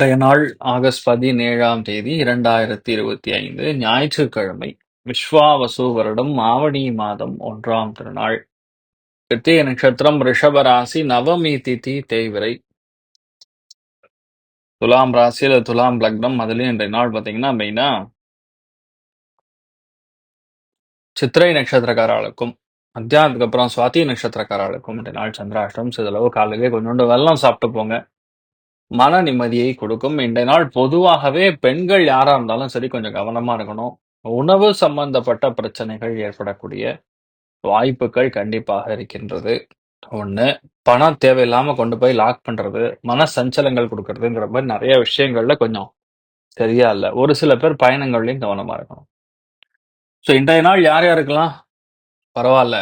இன்றைய நாள் ஆகஸ்ட் பதினேழாம் தேதி இரண்டாயிரத்தி இருபத்தி ஐந்து ஞாயிற்றுக்கிழமை விஸ்வாவசு வருடம் ஆவணி மாதம் ஒன்றாம் திருநாள். கிருத்திய நட்சத்திரம் ரிஷபராசி நவமி திதி தேய்விரை துலாம் ராசியில் துலாம் லக்னம் அதுலேயும் இன்றைய நாள் பார்த்தீங்கன்னா மெயினா சித்திரை நட்சத்திரக்காரர்களுக்கும் மத்தியானத்துக்கு அப்புறம் சுவாதி நட்சத்திரக்காரர்களுக்கும் இன்றைய நாள் சந்திராஷ்டம் சிதளவு காலையிலே கொஞ்சோண்டு வெள்ளம் சாப்பிட்டு போங்க. மன நிம்மதியை கொடுக்கும். இன்றைய நாள் பொதுவாகவே பெண்கள் யாரா இருந்தாலும் சரி கொஞ்சம் கவனமா இருக்கணும். உணவு சம்பந்தப்பட்ட பிரச்சனைகள் ஏற்படக்கூடிய வாய்ப்புகள் கண்டிப்பாக இருக்கின்றது. ஒண்ணு பணம் தேவையில்லாம கொண்டு போய் லாக் பண்றது மன சஞ்சலங்கள் கொடுக்கறதுங்கிற மாதிரி நிறைய விஷயங்கள்ல கொஞ்சம் சரியா இல்லை. ஒரு சில பேர் பயணங்கள்லயும் கவனமா இருக்கணும். ஸோ இன்றைய நாள் யார் யாருக்கெல்லாம் பரவாயில்ல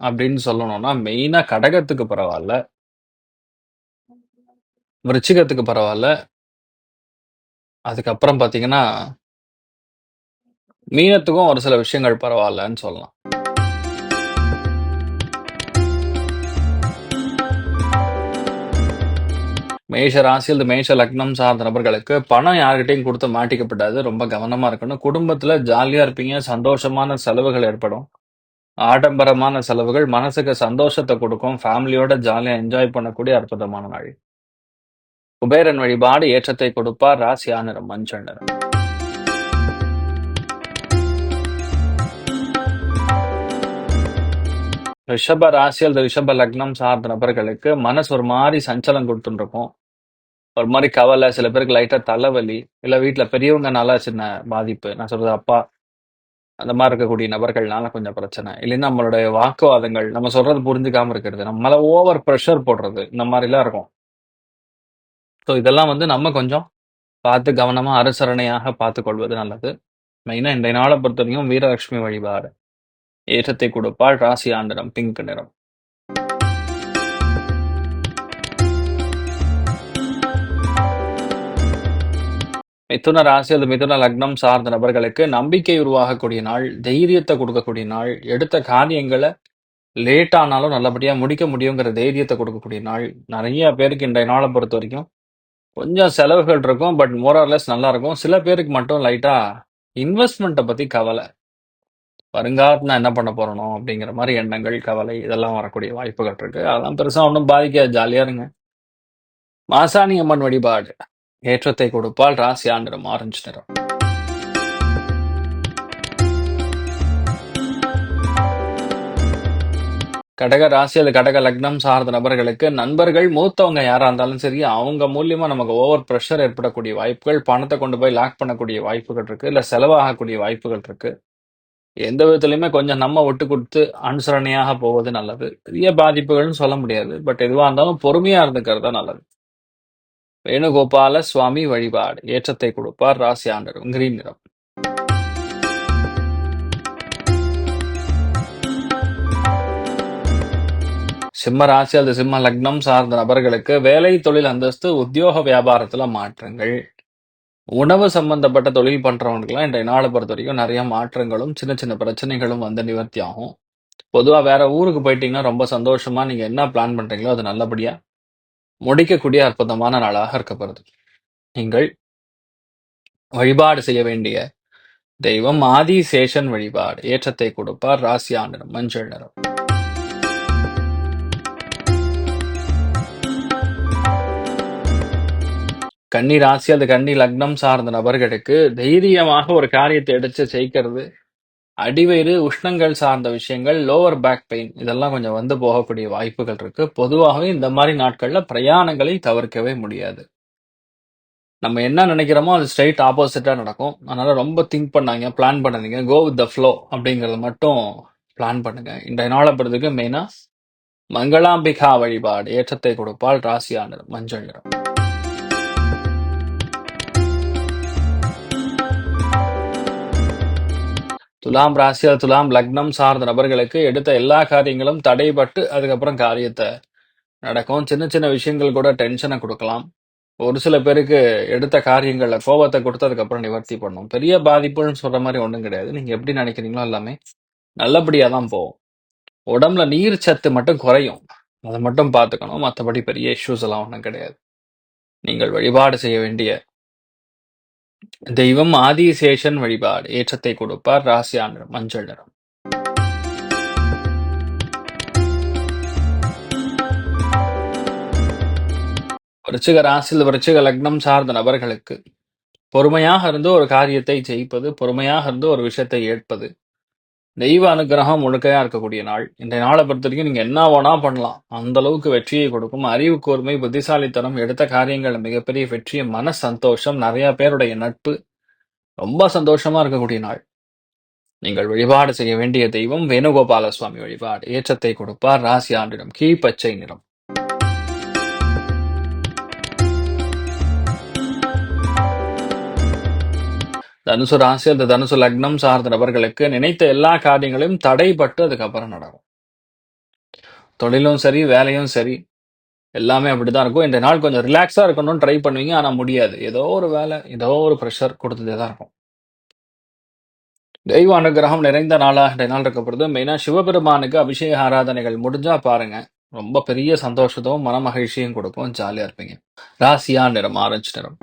அப்படின்னு சொல்லணும்னா மெயினா கடகத்துக்கு பரவாயில்ல. விருச்சிகத்துக்கு பரவாயில்ல. அதுக்கப்புறம் பாத்தீங்கன்னா மீனத்துக்கும் ஒரு சில விஷயங்கள் பரவாயில்லன்னு சொல்லலாம். மேஷ ராசியில் மேஷ லக்னம் சார்ந்த நபர்களுக்கு பணம் யார்கிட்டையும் கொடுத்து மாட்டிக்கப்படாது. ரொம்ப கவனமா இருக்கணும். குடும்பத்துல ஜாலியா இருப்பீங்க. சந்தோஷமான செலவுகள் ஏற்படும். ஆடம்பரமான செலவுகள் மனசுக்கு சந்தோஷத்தை கொடுக்கும். ஃபேமிலியோட ஜாலியா என்ஜாய் பண்ணக்கூடிய அற்புதமான நாள். குபேரன் வழிபாடு ஏற்றத்தை கொடுப்பார் ராசியா நிறம் மஞ்சள் நிறம். ரிஷப ராசியில் ரிஷப லக்னம் சார்ந்த நபர்களுக்கு மனசு ஒரு மாதிரி சஞ்சலம் கொடுத்துருக்கும். இருக்கும் ஒரு மாதிரி கவலை சில பேருக்கு லைட்டா தலைவலி இல்ல பெரியவங்க பெரியவங்கனால சின்ன பாதிப்பு நான் சொல்றது அப்பா அந்த மாதிரி இருக்கக்கூடிய நபர்கள்னால கொஞ்சம் பிரச்சனை. இல்லைன்னா நம்மளுடைய வாக்குவாதங்கள் நம்ம சொல்றது புரிஞ்சுக்காம இருக்கிறது நம்மள ஓவர் ப்ரெஷர் போடுறது இந்த மாதிரிலாம் இருக்கும். ஸோ இதெல்லாம் வந்து நம்ம கொஞ்சம் பார்த்து கவனமாக அனுசரணையாக பார்த்து கொள்வது நல்லது. மெயினாக இன்றைய நாளை பொறுத்த வரைக்கும் வீரலட்சுமி வழிபாடு. ஏற்றத்தை கொடுப்பாள் ராசி ஆண்டனம் பிங்க் நிறம். மிதுன ராசி அல்லது மிதுன லக்னம் சார்ந்த நபர்களுக்கு நம்பிக்கை உருவாகக்கூடிய நாள் தைரியத்தை கொடுக்கக்கூடிய நாள் எடுத்த காரியங்களை லேட் ஆனாலும் நல்லபடியாக முடிக்க முடியுங்கிற தைரியத்தை கொடுக்கக்கூடிய நாள். நிறைய பேருக்கு இன்றைய நாளை பொறுத்த வரைக்கும் கொஞ்சம் செலவுகள் இருக்கும் பட் மோரார்லெஸ் நல்லா இருக்கும். சில பேருக்கு மட்டும் லைட்டா இன்வெஸ்ட்மெண்ட்டை பத்தி கவலை. வருங்காலத்துல நான் என்ன பண்ண போறணும் அப்படிங்கிற மாதிரி எண்ணங்கள் கவலை இதெல்லாம் வரக்கூடிய வாய்ப்புகள் இருக்கு. அதெல்லாம் பெருசா ஒன்றும் பாதிக்காது ஜாலியா இருங்க. மாசாணி அம்மன் வழிபாடு. ஏற்றத்தை கொடுப்பால் ராசி ஆண்டிடம் ஆரஞ்சு நிறம். கடக ராசி அல்லது கடக லக்னம் சார்ந்த நபர்களுக்கு நண்பர்கள் மூத்தவங்க யாரா இருந்தாலும் சரி அவங்க மூலியமா நமக்கு ஓவர் ப்ரெஷர் ஏற்படக்கூடிய வாய்ப்புகள் பணத்தை கொண்டு போய் லாக் பண்ணக்கூடிய வாய்ப்புகள் இருக்கு இல்ல செலவாகக்கூடிய வாய்ப்புகள் இருக்கு. எந்த விதத்துலயுமே கொஞ்சம் நம்ம விட்டு கொடுத்து அனுசரணையாக போவது நல்லது. பெரிய பாதிப்புகள்னு சொல்ல முடியாது. பட் எதுவா இருந்தாலும் பொறுமையா இருந்துக்கிறது தான் நல்லது. வேணுகோபால சுவாமி வழிபாடு ஏற்றத்தை கொடுப்பார் ராசி ஆண்டர் கிரீன் நிறம். சிம்ம ராசி அல்லது சிம்ம லக்னம் சார்ந்த நபர்களுக்கு வேலை தொழில் அந்தஸ்து உத்தியோக வியாபாரத்தில் மாற்றங்கள். உணவு சம்பந்தப்பட்ட தொழில் பண்ணுறவங்களுக்குலாம் இன்றைய நாளை பொறுத்த வரைக்கும் நிறைய மாற்றங்களும் சின்ன சின்ன பிரச்சனைகளும் வந்து நிவர்த்தி ஆகும். பொதுவாக வேற ஊருக்கு போயிட்டீங்கன்னா ரொம்ப சந்தோஷமா நீங்க என்ன பிளான் பண்றீங்களோ அது நல்லபடியா முடிக்கக்கூடிய அற்புதமான நாளாக இருக்கப்படுது நீங்கள் வழிபாடு செய்ய வேண்டிய தெய்வம் ஆதிசேஷன் வழிபாடு ஏற்றத்தை கொடுப்பார் ராசி ஆண்டினம் மஞ்சள் நிறம். கன்னி ராசி அது கன்னி லக்னம் சார்ந்த நபர்களுக்கு தைரியமாக ஒரு காரியத்தை எடுத்து ஜெயிக்கிறது அடிவயிறு உஷ்ணங்கள் சார்ந்த விஷயங்கள் லோவர் பேக் பெயின் இதெல்லாம் கொஞ்சம் வந்து போகக்கூடிய வாய்ப்புகள் இருக்கு. பொதுவாகவே இந்த மாதிரி நாட்கள்ல பிரயாணங்களை தவிர்க்கவே முடியாது. நம்ம என்ன நினைக்கிறோமோ அது ஸ்ட்ரைட் ஆப்போசிட்டா நடக்கும். அதனால ரொம்ப திங்க் பண்ணாங்க பிளான் பண்ணாதீங்க. கோ வித் த ஃப்ளோ அப்படிங்கறத மட்டும் பிளான் பண்ணுங்க. இன்றைய நாளப்படுறதுக்கு மெயினா மங்களாம்பிகா வழிபாடு ஏற்றத்தை கொடுப்பால் ராசியானது மஞ்சள் நிறம். துலாம் ராசியா துலாம் லக்னம் சார்ந்த நபர்களுக்கு எடுத்த எல்லா காரியங்களும் தடைபட்டு அதுக்கப்புறம் காரியத்தை நடக்கும். சின்ன சின்ன விஷயங்கள் கூட டென்ஷனை கொடுக்கலாம். ஒரு சில பேருக்கு எடுத்த காரியங்களில் கோபத்தை கொடுத்து அதுக்கப்புறம் நிவர்த்தி பண்ணும். பெரிய பாதிப்புன்னு சொல்கிற மாதிரி ஒன்றும் கிடையாது. நீங்கள் எப்படி நினைக்கிறீங்களோ எல்லாமே நல்லபடியாக தான் போகும். உடம்புல நீர் சத்து மட்டும் குறையும். அதை மட்டும் பார்த்துக்கணும். மற்றபடி பெரிய இஷ்யூஸ் எல்லாம் ஒன்றும் கிடையாது. நீங்கள் வழிபாடு செய்ய வேண்டிய தெய்வம் ஆதிசேஷன் வழிபாடு ஏற்றத்தை கொடுப்பார் ராசியா நிறம் மஞ்சள் நிறம் விருச்சிக ராசியில் விருச்சிக லக்னம் சார்ந்த நபர்களுக்கு பொறுமையாக இருந்து ஒரு காரியத்தை ஜெயிப்பது பொறுமையாக இருந்து ஒரு விஷயத்தை ஏற்பது தெய்வ அனுகிரகம் முழுக்கையா இருக்கக்கூடிய நாள். இந்த நாளை பொறுத்த வரைக்கும் நீங்க என்ன வேணா பண்ணலாம். அந்த அளவுக்கு வெற்றியை கொடுக்கும். அறிவு கூர்மை புத்திசாலித்தனம் எடுத்த காரியங்கள் மிகப்பெரிய வெற்றி மன சந்தோஷம் நிறைய பேருடைய நட்பு. ரொம்ப சந்தோஷமா இருக்கக்கூடிய நாள். நீங்கள் வழிபாடு செய்ய வேண்டிய தெய்வம் வேணுகோபால சுவாமி வழிபாடு. ஏற்றத்தை கொடுப்பார். ராசி ஆண்டிடம் பச்சை நிறம். தனுசு ராசி அந்த தனுசு லக்னம் சார்ந்த நபர்களுக்கு நினைத்த எல்லா காரியங்களையும் தடைப்பட்டு அதுக்கப்புறம் நடக்கும். தொழிலும் சரி வேலையும் சரி எல்லாமே அப்படிதான் இருக்கும். இந்த நாள் கொஞ்சம் ரிலாக்ஸா இருக்கணும்னு ட்ரை பண்ணுவீங்க. ஆனா முடியாது. ஏதோ ஒரு வேலை ஏதோ ஒரு ப்ரெஷர் கொடுத்துட்டே தான் இருக்கும். தெய்வ அனுகிரகம் நிறைந்த நாளா இந்த நாள் இருக்கப்படுது மெயினா சிவபெருமானுக்கு அபிஷேக ஆராதனைகள் முடிஞ்சா பாருங்க. ரொம்ப பெரிய சந்தோஷத்தும் மன மகிழ்ச்சியும் கொடுக்கும். ஜாலியா இருப்பீங்க. ராசியா நிறம் ஆரஞ்சு நிறம்.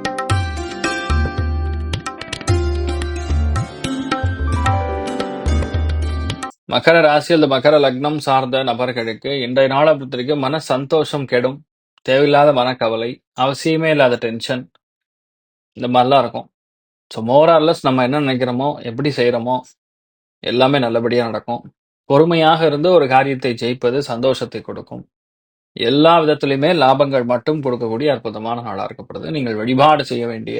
மகர ராசி அல்லது மகர லக்னம் சார்ந்த நபர்களுக்கு இன்றைய நாளை பொறுத்தவரைக்கும் மன சந்தோஷம் கெடும். தேவையில்லாத மனக்கவலை அவசியமே இல்லாத டென்ஷன் இந்த மாதிரிலாம் இருக்கும். ஸோ மோரார்லஸ் நம்ம என்ன நினைக்கிறோமோ எப்படி செய்கிறோமோ எல்லாமே நல்லபடியாக நடக்கும். பொறுமையாக இருந்து ஒரு காரியத்தை ஜெயிப்பது சந்தோஷத்தை கொடுக்கும். எல்லா விதத்திலையுமே லாபங்கள் மட்டும் கொடுக்கக்கூடிய அற்புதமான நாளாக இருக்கப்படுது. நீங்கள் வழிபாடு செய்ய வேண்டிய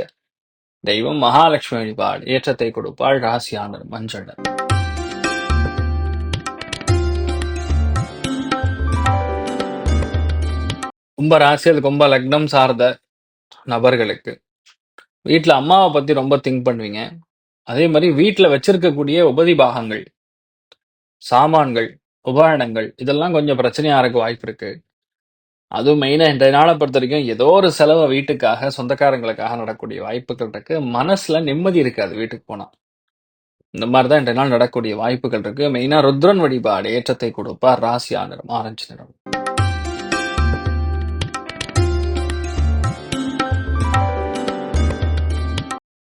தெய்வம் மகாலட்சுமி வழிபாடு ஏற்றத்தை கொடுப்பாள் ராசியானர் மஞ்சள் கும்ப ராசி அது கும்ப லக்னம் சார்ந்த நபர்களுக்கு. வீட்டில் அம்மாவை பற்றி ரொம்ப திங்க் பண்ணுவீங்க. அதே மாதிரி வீட்டில் வச்சிருக்கக்கூடிய உபதி பாகங்கள் சாமான்கள் உபகரணங்கள் இதெல்லாம் கொஞ்சம் பிரச்சனையாக இருக்க வாய்ப்பு இருக்கு. அதுவும் மெயினாக இந்த நாளை பொறுத்த வரைக்கும் ஏதோ ஒரு செலவை வீட்டுக்காக சொந்தக்காரங்களுக்காக நடக்கக்கூடிய வாய்ப்புகள் இருக்கு. மனசுல நிம்மதி இருக்காது வீட்டுக்கு போனால் இந்த மாதிரி தான் இன்றைய நாள் நடக்கக்கூடிய வாய்ப்புகள் இருக்கு. மெயினாக ருத்ரன் வழிபாடு ஏற்றத்தை கொடுப்பார். ராசி நிறம் ஆரஞ்சு நிறம்.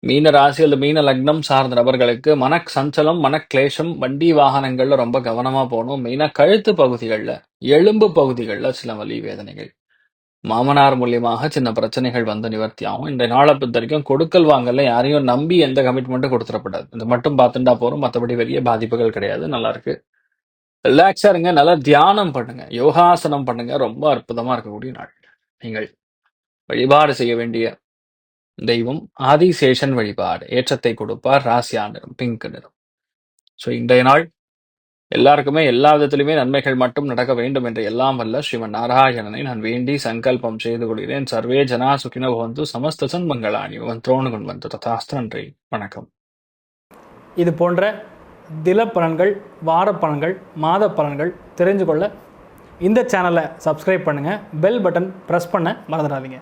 மீன ராசி அல்லது மீன லக்னம் சார்ந்த நபர்களுக்கு மன சஞ்சலம் மனக்ளேஷம் வண்டி வாகனங்கள்ல ரொம்ப கவனமா போகணும். மெயினா கழுத்து பகுதிகளில் எலும்பு பகுதிகளில் சில வலி வேதனைகள். மாமனார் மூலியமாக சின்ன பிரச்சனைகள் வந்து நிவர்த்தி ஆகும். இந்த நாளை பொறுத்த வரைக்கும் கொடுக்கல் வாங்கல யாரையும் நம்பி எந்த கமிட்மெண்ட்டும் கொடுத்துடக்கூடாது. இது மட்டும் பார்த்துட்டா போறோம் மற்றபடி பெரிய பாதிப்புகள் கிடையாது. நல்லா இருக்கு. ரிலாக்ஸா இருங்க. நல்லா தியானம் பண்ணுங்க. யோகாசனம் பண்ணுங்க. ரொம்ப அற்புதமா இருக்கக்கூடிய நாள். நீங்கள் வழிபாடு செய்ய வேண்டிய தெய்வம் ஆதிசேஷன் வழிபாடு ஏற்றத்தை கொடுப்பார் ராசியா நிறம் பிங்க் நிறம். ஸோ இன்றைய நாள் எல்லாருக்குமே எல்லா விதத்திலுமே நன்மைகள் மட்டும் நடக்க வேண்டும் என்று எல்லாம் வல்ல ஸ்ரீமன் நாராயணனை நான் வேண்டி சங்கல்பம் செய்து கொள்கிறேன். சர்வே ஜனா சுகினோ பவந்து சமஸ்த சன்மங்களாணி வந்தோணு வந்து ததாஸ்து. நன்றி வணக்கம். இது போன்ற தில பலன்கள் வார பலன்கள் மாத பலன்கள் தெரிஞ்சு கொள்ள இந்த சேனலை சப்ஸ்கிரைப் பண்ணுங்கள் பெல் பட்டன் ப்ரெஸ் பண்ண மறந்துடாதீங்க.